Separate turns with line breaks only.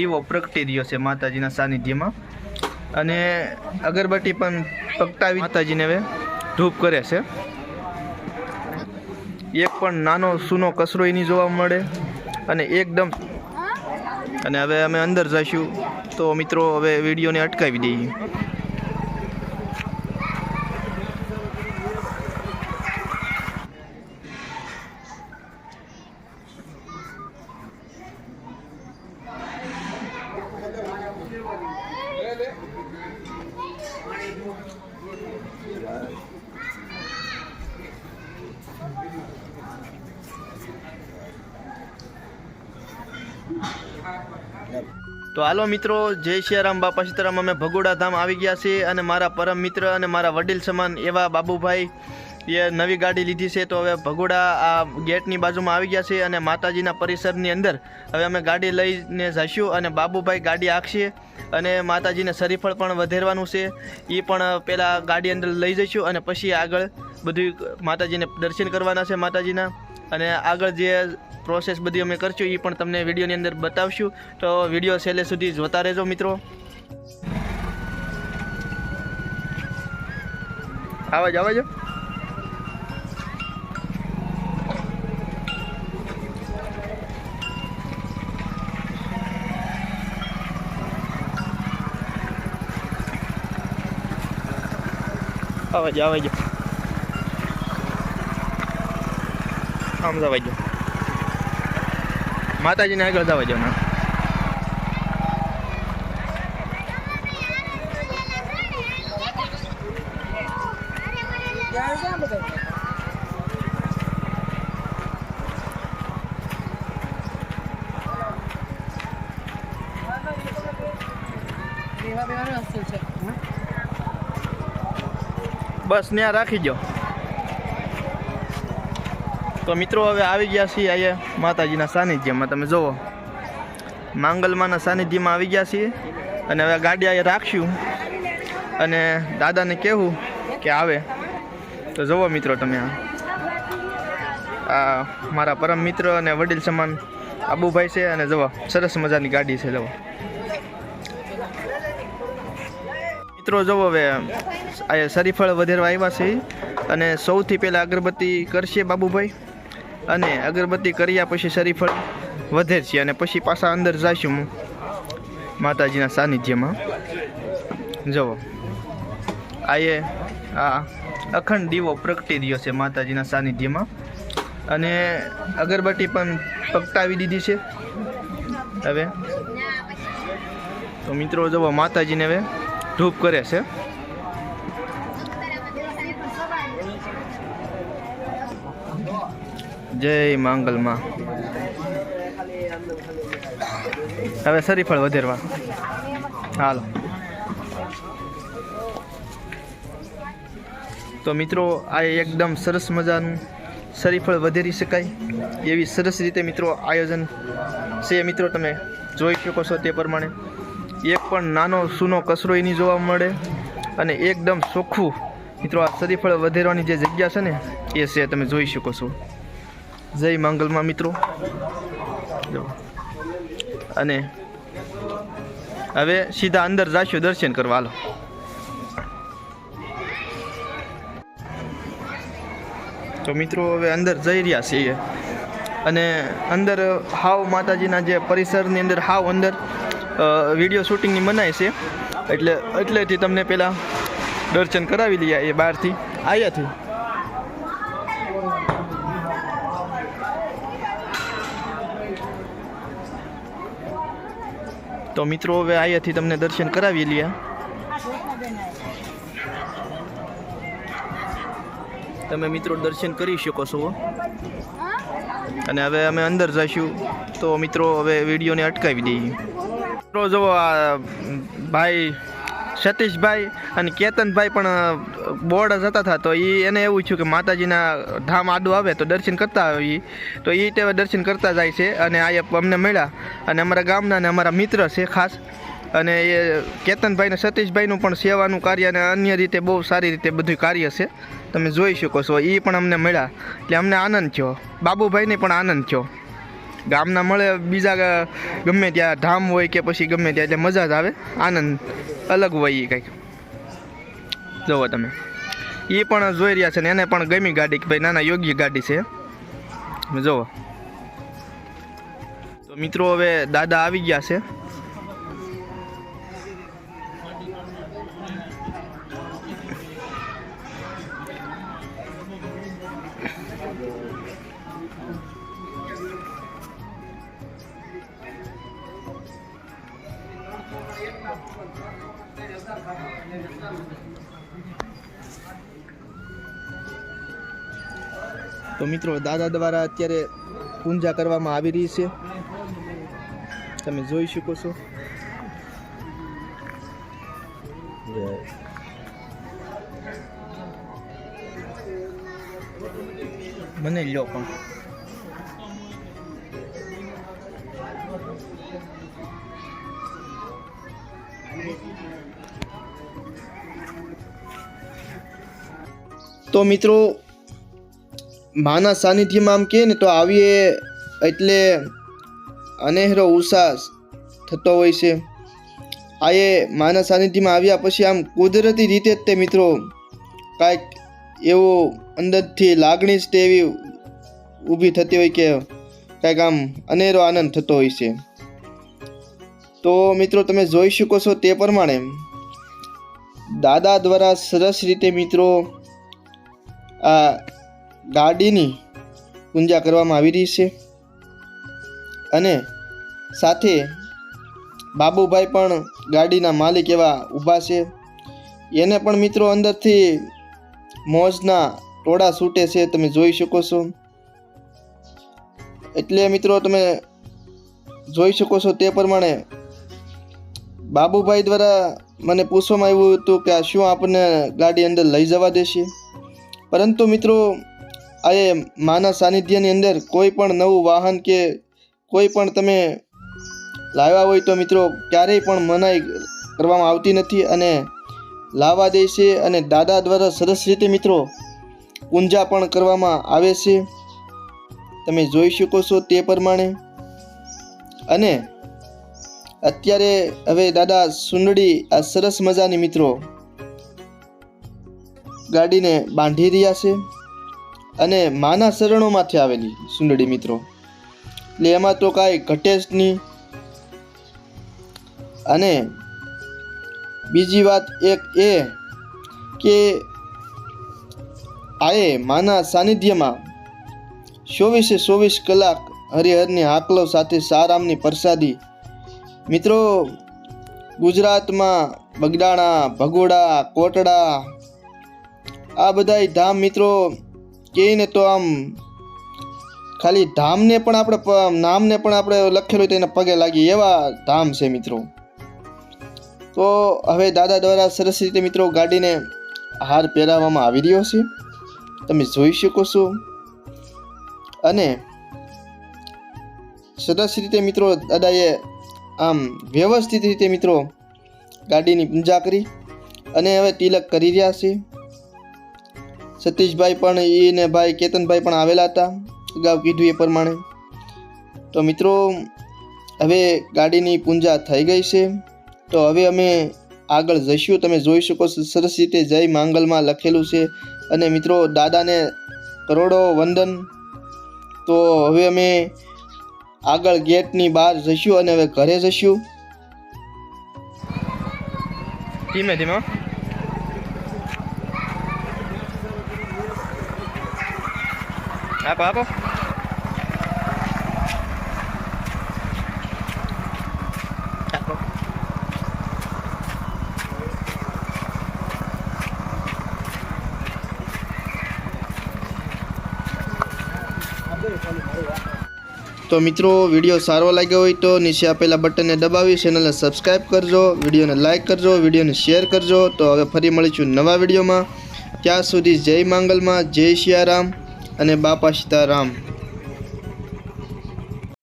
દીવો પ્રગટી રહ્યો છે માતાજીના સાનિધ્યમાં. અને અગરબત્તી પણ પ્રગટાવી માતાજીને હવે ધૂપ કરે છે. એક પણ નાનો સૂનો કચરો એની જોવા મળે અને એકદમ અને હવે અમે અંદર જઈશું તો મિત્રો હવે વિડીયોને અટકાવી દઈએ. તો હાલો મિત્રો, જય સિયારામ બાપા સીતારામ. અમે ભગોડા ધામ આવી ગયા છીએ અને મારા પરમ મિત્ર અને મારા વડીલ સમાન એવા બાબુભાઈ, એ નવી ગાડી લીધી છે. તો હવે ભગોડા આ ગેટની બાજુમાં આવી ગયા છે અને માતાજીના પરિસરની અંદર હવે અમે ગાડી લઈને જઈશું અને બાબુભાઈ ગાડી આંકશે અને માતાજીને શરીફળ પણ વધેરવાનું છે. એ પણ પહેલાં ગાડી અંદર લઈ જઈશું અને પછી આગળ બધું માતાજીને દર્શન કરવાના છે માતાજીના. અને આગળ જે પ્રોસેસ બધી અમે કરશું એ પણ તમને વિડીયોની અંદર બતાવશું. તો વીડિયો છેલ્લે સુધી જોતા રહેજો મિત્રો. આવાજ, આવાજો? આવાજ, આવાજો. આમ જવાજો માતાજીને આગળ જવાજો ના. બસ ત્યાં રાખી દો તો મિત્રો હવે આવી ગયા છીએ અહીંયા માતાજીના સાનિધ્યમાં. તમે જુઓ, માંગલમાના સાનિધ્યમાં આવી ગયા છીએ અને હવે ગાડી અહીંયા રાખશું અને દાદાને કહેવું કે આવે. તો જુઓ મિત્રો તમે આ. આ મારા પરમ મિત્ર અને વડીલ સમાન આબુભાઈ છે અને જુઓ, સરસ મજાની ગાડી છે, જુઓ. મિત્રો જુઓ હવે, અહીંયા શરીફળ વધેરવા આવ્યા છે અને સૌથી પહેલાં અગરબત્તી કરશે બાબુભાઈ. અને અગરબત્તી કર્યા પછી શરીફળ વધે છે અને પછી પાછા અંદર જઈશું હું માતાજીના સાનિધ્યમાં. જુઓ. આ એ આ અખંડ દીવો પ્રગટી રહ્યો છે માતાજીના સાનિધ્યમાં. અને અગરબત્તી પણ પકતાવી દીધી છે. હવે તો મિત્રો જુઓ, માતાજીને હવે ધૂપ કરે છે. જય માંગલમાં. હવે શરીફળ વધેરવા. હાલો. તો મિત્રો, આ એકદમ સરસ મજાનું શરીફળ વધેરી શકાય. એવી સરસ રીતે મિત્રો આયોજન છે. મિત્રો, તમે જોઈ શકો છો તે પ્રમાણે. એક પણ નાનો સૂનો કચરો એની જોવા મળે. અને એકદમ ચોખ્ખું મિત્રો, આ શરીફળ વધેરવાની જે જગ્યા છે ને, એ છે, તમે જોઈ શકો છો. જય મંગલમાં મિત્રો. જો. અને હવે સીધા અંદર જાશું દર્શન કરવા. હાલો. તો મિત્રો હવે અંદર જઈ રહ્યા છીએ. અને અંદર હાવ માતાજીના જે પરિસરની અંદર હાવ અંદર વીડિયો શૂટિંગની મનાય છે. એટલે, એટલેથી તમને પહેલાં દર્શન કરાવી લઈએ એ બહારથી. આવ્યાથી તો મિત્રો, હવે અહીંયાથી તમને દર્શન કરાવી લઈએ. તમે મિત્રો દર્શન કરી શકો છો. અને હવે અમે અંદર જઈશું. તો મિત્રો, હવે વિડીયોને અટકાવી દઈએ. મિત્રો, જુઓ આ ભાઈ સતીશભાઈ અને કેતનભાઈ પણ બોર્ડ જતા હતા, તો એ એને એવું થયું કે માતાજીના ધામ આડું આવે તો દર્શન કરતા આવે એ તો એ તે દર્શન કરતા જાય છે અને આ અમને મળ્યા. અને અમારા ગામના અને અમારા મિત્ર છે ખાસ. અને એ કેતનભાઈ ને સતીશભાઈનું પણ સેવાનું કાર્ય અને અન્ય રીતે બહુ સારી રીતે બધું કાર્ય છે. તમે જોઈ શકો છો એ પણ અમને મળ્યા. એટલે અમને આનંદ થયો. બાબુભાઈને પણ આનંદ થયો. ગામના મળે, બીજા ગમે ત્યાં ધામ હોય કે પછી ગમે ત્યાં, એટલે મજા જ આવે. આનંદ અલગ હોય એ કંઈક. જુઓ તમે. એ પણ જોઈ રહ્યા છે ને, એને પણ ગમી ગાડી કે ભાઈ નાના યોગ્ય ગાડી છે. જુઓ તો મિત્રો, હવે દાદા આવી ગયા છે. તો મિત્રો, દાદા દ્વારા અત્યારે પૂજા કરવામાં આવી રહી છે. તમે જોઈ શકો છો. મને લ્યો પણ. તો મિત્રો, માના સાનિધ્યમાં આમ કહે ને તો આવીએ એટલે અનેહરો ઉત્સાહ થતો હોય છે. આ એ માના સાનિધ્યમાં આવ્યા પછી આમ કુદરતી રીતે જ તે મિત્રો કાંઈક એવો અંદરથી લાગણી જ તે એવી ઊભી થતી હોય કે કાંઈક આમ અનેરો આનંદ થતો હોય છે. તો મિત્રો, તમે જોઈ શકો છો તે પ્રમાણે. દાદા દ્વારા સરસ રીતે મિત્રો આ ગાડીની પૂજા કરવામાં આવી રહી છે. અને સાથે બાબુભાઈ પણ ગાડીના માલિક એવા ઊભા છે. એને પણ મિત્રો અંદરથી મોજના ટોળા છૂટે છે, તમે જોઈ શકો છો. એટલે મિત્રો તમે જોઈ શકો છો તે પ્રમાણે બાબુભાઈ દ્વારા મને પૂછવામાં આવ્યું હતું કે આ શું આપણને ગાડી અંદર લઈ જવા દેશે? પરંતુ મિત્રો આ એ માના સાનિધ્યની અંદર કોઈ પણ નવું વાહન કે કોઈ પણ તમે લાવ્યા હોય તો મિત્રો, ક્યારેય પણ મનાઈ કરવામાં આવતી નથી અને લાવવા દે છે અને દાદા દ્વારા સરસ રીતે મિત્રો પૂંજા પણ કરવામાં આવે છે. તમે જોઈ શકો છો તે પ્રમાણે. અને અત્યારે હવે દાદા સુંદડી આ સરસ મજાની મિત્રો ગાડીને બાંધી રહ્યા છે અને માના શરણોમાંથી આવેલી સુંદડી મિત્રો. એટલે એમાં તો કાંઈ ઘટે નહીં. અને બીજી વાત એક એ કે આએ માના સાનિધ્યમાં ચોવીસે ચોવીસ કલાક હરિહરની હાકલો સાથે સારામની પ્રસાદી. મિત્રો, ગુજરાતમાં બગડાણા, ભગોડા, કોટડા આ બધાય ધામ મિત્રો કહીને તો આમ ખાલી ધામને પણ આપણે નામને પણ આપણે લખેલું હોય તો એને પગે લાગી એવા ધામ છે મિત્રો. તો હવે દાદા દ્વારા સરસ રીતે મિત્રો ગાડીને હાર પહેરાવવામાં આવી રહ્યો છે. તમે જોઈ શકો છો. અને સરસ રીતે મિત્રો દાદાએ આમ વ્યવસ્થિત રીતે મિત્રો ગાડીની પૂજા કરી. અને હવે તિલક કરી રહ્યા છે. સતીશભાઈ પણ એ ને ભાઈ કેતનભાઈ પણ આવેલા હતા. અગાઉ કીધું એ પ્રમાણે. તો મિત્રો, હવે ગાડીની પૂજા થઈ ગઈ છે. તો હવે અમે આગળ જઈશું. તમે જોઈ શકો સરસ રીતે જય માંગલમાં લખેલું છે. અને મિત્રો, દાદાને કરોડો વંદન. તો હવે અમે આગળ ગેટની બહાર જઈશું અને હવે ઘરે જઈશું. ધીમે ધીમે આપો આપો તો મિત્રો, વીડિયો સારો લાગ્યો હોય તો નીચે આપેલા બટનને દબાવી ચેનલને સબસ્ક્રાઈબ કરજો, વિડીયોને લાઇક કરજો, વિડીયોને શેર કરજો. તો હવે ફરી મળીશું નવા વિડીયોમાં. ત્યાં સુધી જય માંગલમાં, જય સિયારામ અને બાપા સીતારામ.